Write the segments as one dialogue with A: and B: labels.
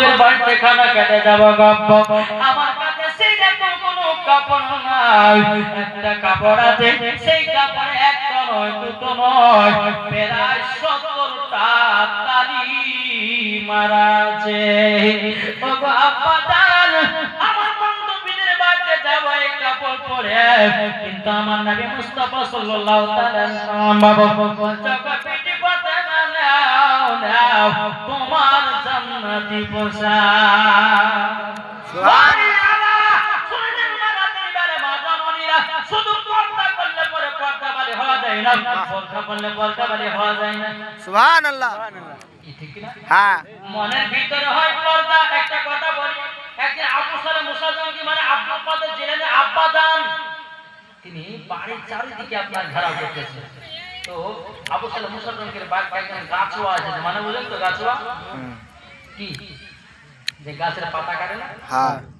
A: নবীর বাড়িতে খানা খেতে যাব গপ্প আমার কাছে সেই রকম কোনো কাপড় নাই। একটা কাপড় আছে, সেই কাপড়ে একটা নয় দুটো নয়। প্রায় সত্তরটা তালি মারা আছে ও গো আব্বা আমার বান্ধবীদের বাড়িতে যাব এই কাপড় পরে। কিন্তু আমার নবী মুস্তাফা সাল্লাল্লাহু তাআলা বাবা জগৎ পিটি পথে না নাও জান্নাতি পোশাক সুবহানাল্লাহ। শুনলেন মারাতের বেলা মা জননীরা শুধু পর্দা করলে পরে পর্দা বালি হওয়া যায় না। পর্দা করলে পর্দা বালি হওয়া যায় না।
B: সুবহান আল্লাহ
A: কি ঠিক না?
B: হ্যাঁ।
A: মনের ভিতরে হয় পর্দা একটা কথা বলি। একদিন আবু সালে মুসা মানে তিনি বাড়ির চারিদিকে আপনার ঘেরাও করতেছেন। তো আবু সালে মুসা জঙ্গির বাড়িতে একজন গাছুয়া আছে মানে বুঝলেন তো গাছুয়া? কি যে গাছের পাতা কাটে না
B: হ্যাঁ
A: ওই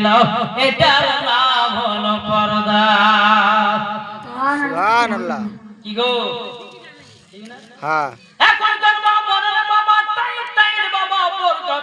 A: দিল এটার নাম হলো পর্দা।
B: সুবহান আল্লাহ
A: কি গো?
B: হ্যাঁ।
A: বাবা বাবা বোরকা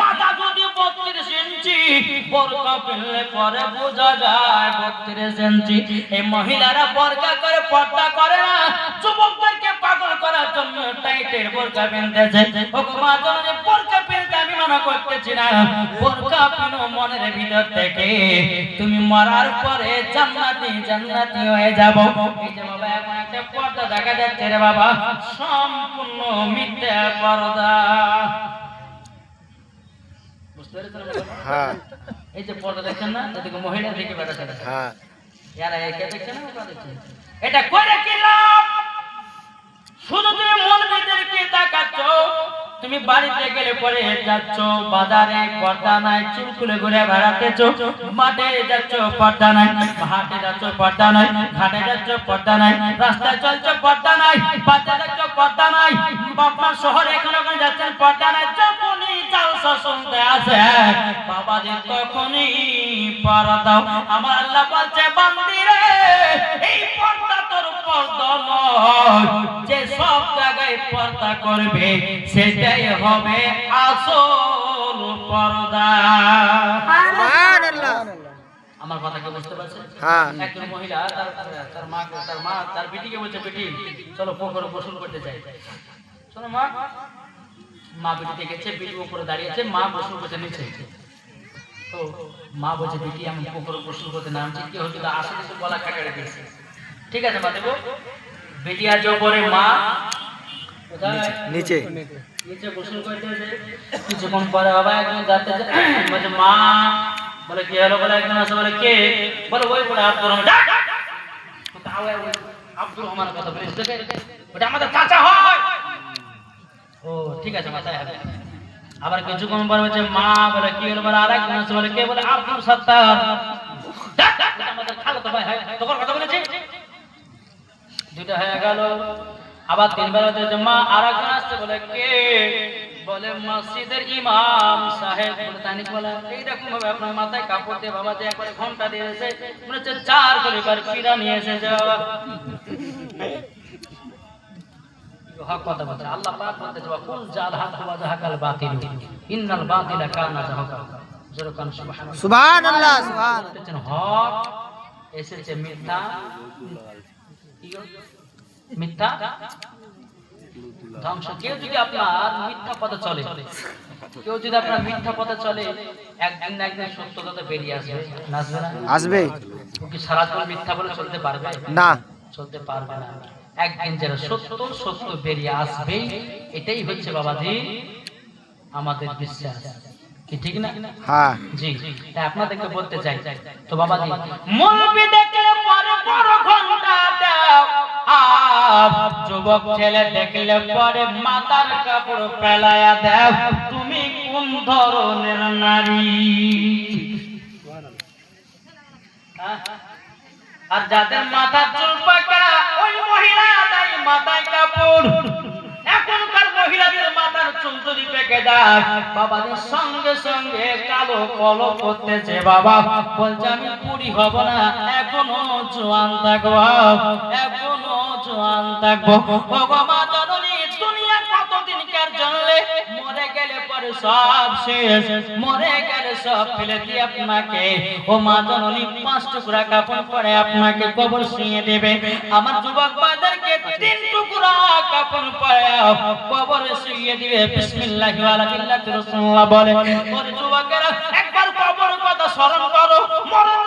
A: মাথা যদি ইঞ্চি বোরকা পরে বোঝা যায় ইঞ্চি। এই মহিলারা বোরকা করে পর্দা করে না যুবকদেরকে পাগল করার জন্য টাইটের বোরকা পেলতেছে ও মা জননী বোরকা পেলতে আমি মানা করতেছি না। বোরকা পেনো মনের ভিতর থেকে। তুমি মরার পরে জান্নাতি জান্নাতি হয়ে যাব। এই যে বাবা এখন একটা পর্দা দেখা যাচ্ছে রে বাবা। সম্পূর্ণ মিথ্যা পর্দা। বুঝতে পেরেছেন
B: হ্যাঁ।
A: এই যে পর্দা দেখছেন না? এদিকে মহিলা থেকে বেটা
B: হ্যাঁ।
A: এরা একে দেখছেন না ওটা দেখছেন এটা করে কি লাভ? শুধু তুমি মৌলবীদেরকে তাকাচ্ছ। তুমি বাড়িতে গেলে পরে যাচ্ছ, বাজারে পর্দা নাই, চুল খুলে ঘুরে বেড়াতেছ, মাঠে যাচ্ছ, পর্দা নাই হাটে যাচ্ছ, পর্দা নাই, ঘাটে যাচ্ছ, পর্দা নাই, রাস্তায় চলছ, পর্দা নাই, বাজারে যাচ্ছ, পর্দা নাই বাবা শহরে এখানে ওখানে যাচ্ছেন, পর্দা নাই, যখনই জালসা শুনতে আসে বাবা যে তখনই পর্দা, আমার আল্লাহ বলছে, বান্দিরে, এই পর্দা তোর পর্দা নয়। পর্দা করবে সেটাই হবে আসল পর্দা। আমার কথা কি বুঝতে পারছেন
B: হ্যাঁ।
A: একজন মহিলা তার তার মা তার মা তার বেটিকে বলছে বেটি চলো পুকুরে গোসল করতে চাই চলো মা। মা বেটিতে গেছে বেটি উপরে দাঁড়িয়েছে মা গোসল করতে নিচে। তো মা বলছে বেটি আমি পুকুরে গোসল করতে নামছি। কি হচ্ছে আসলে তো গলা কাটারে দিয়েছে ঠিক আছে মা দেবো। বেটি আজ ওপরে মা
B: নিচে
A: নিচে। গোসল করতে যে কিছুক্ষণ পরে বাবা একজন যাতে বলছে মা। বলে কি হলো? বলে একজন আসে বলে কে? বলে ওই বলে আব্দুর রহমান। তো তাও আব্দুর রহমানের কথা ওটা আমাদের চাচা হয় ও ঠিক আছে মাথায় হবে। আবার কিছুক্ষণ পরে বলছে মা। বলে কি হলো? বলে আর একজন আসে বলে কে? বলে আব্দুল সত্তার। ওটা আমাদের খালাতো ভাই হয় তখন কথা বলেছে? দুটো হয়ে গেল। আবার তিনবার হচ্ছে মা আর একজন আসছে। বলে কে? বলে মসজিদের ইমাম সাহেব। বলে তানিক বলে এইরকম ভাবে আপনার মাথায় কাপড় দিয়ে বাবা যে একবারে ঘণ্টা দিয়েছে মনে হচ্ছে চার করে এবার পিড়া নিয়ে এসেছে বাবা। হক কথা বলছে আল্লাহ পাক বলতে যাবা কুল জাল হাক ওয়া জাহাকাল বাতিল। ইন্নাল বাতিলা কানা জাহাকা। যেরকম সুবহানাল্লাহ।
B: সুবহান আল্লাহ
A: হক এসেছে মিথ্যা। কি? মিথ্যা? ধ্বংস। কেউ যদি আপনার মিথ্যা পথে চলে কেউ যদি আপনার মিথ্যা পথে চলে একদিন না একদিন সত্যতা তো বেরিয়ে আসবে। না? আসবে।
B: আসবে
A: কি সারাক্ষণ মিথ্যা বলে চলতে পারবে?
B: না।
A: চলতে পারবে না। একদিন যেন সত্য সত্য বেরিয়ে আসবেই এটাই হচ্ছে বাবাজি আমাদের বিশ্বাস। কি ঠিক না?
B: হ্যাঁ।
A: জি। তাই আপনাদেরকে বলতে চাই তো বাবা জি মৌলবি দেখলে পরে দাও আর যুবক ছেলে দেখলে পরে মাথার কাপড় ফেলায়া দাও তুমি কোন ধরনের নারী? আর যাদের মাথার চুল পাকা, ওই মহিলা তাই মাথায় কাপড়। এখনকার মহিলাদের মাথার চুল যদি পেকে যায়, বাবাদের সঙ্গে সঙ্গে কালো কলো করতেছে বাবা। বলছে, আমি পুরি হব না, এখনও জোয়ান থাকব, এখনও জোয়ান থাকব। ভগবান জননী, দুনিয়া কতদিনকার জন্মে মরে গেলে পরে সব শেষ। মরে গেলে সব ফেলে দিয়ে আপনাকে। ও মা জননী, পাঁচ টুকরা কাপড় পরে আপনাকে কবর শুয়ে দেবে। আমার যুবক বাজারকে তিন টুকরা কাপড় পরে কবর শুয়ে দিবে। বিসমিল্লাহ আলহামদুলিল্লাহ রাসূলুল্লাহ বলে, ওরে যুবকেরা, একবার কবর কথা স্মরণ করো। মরণ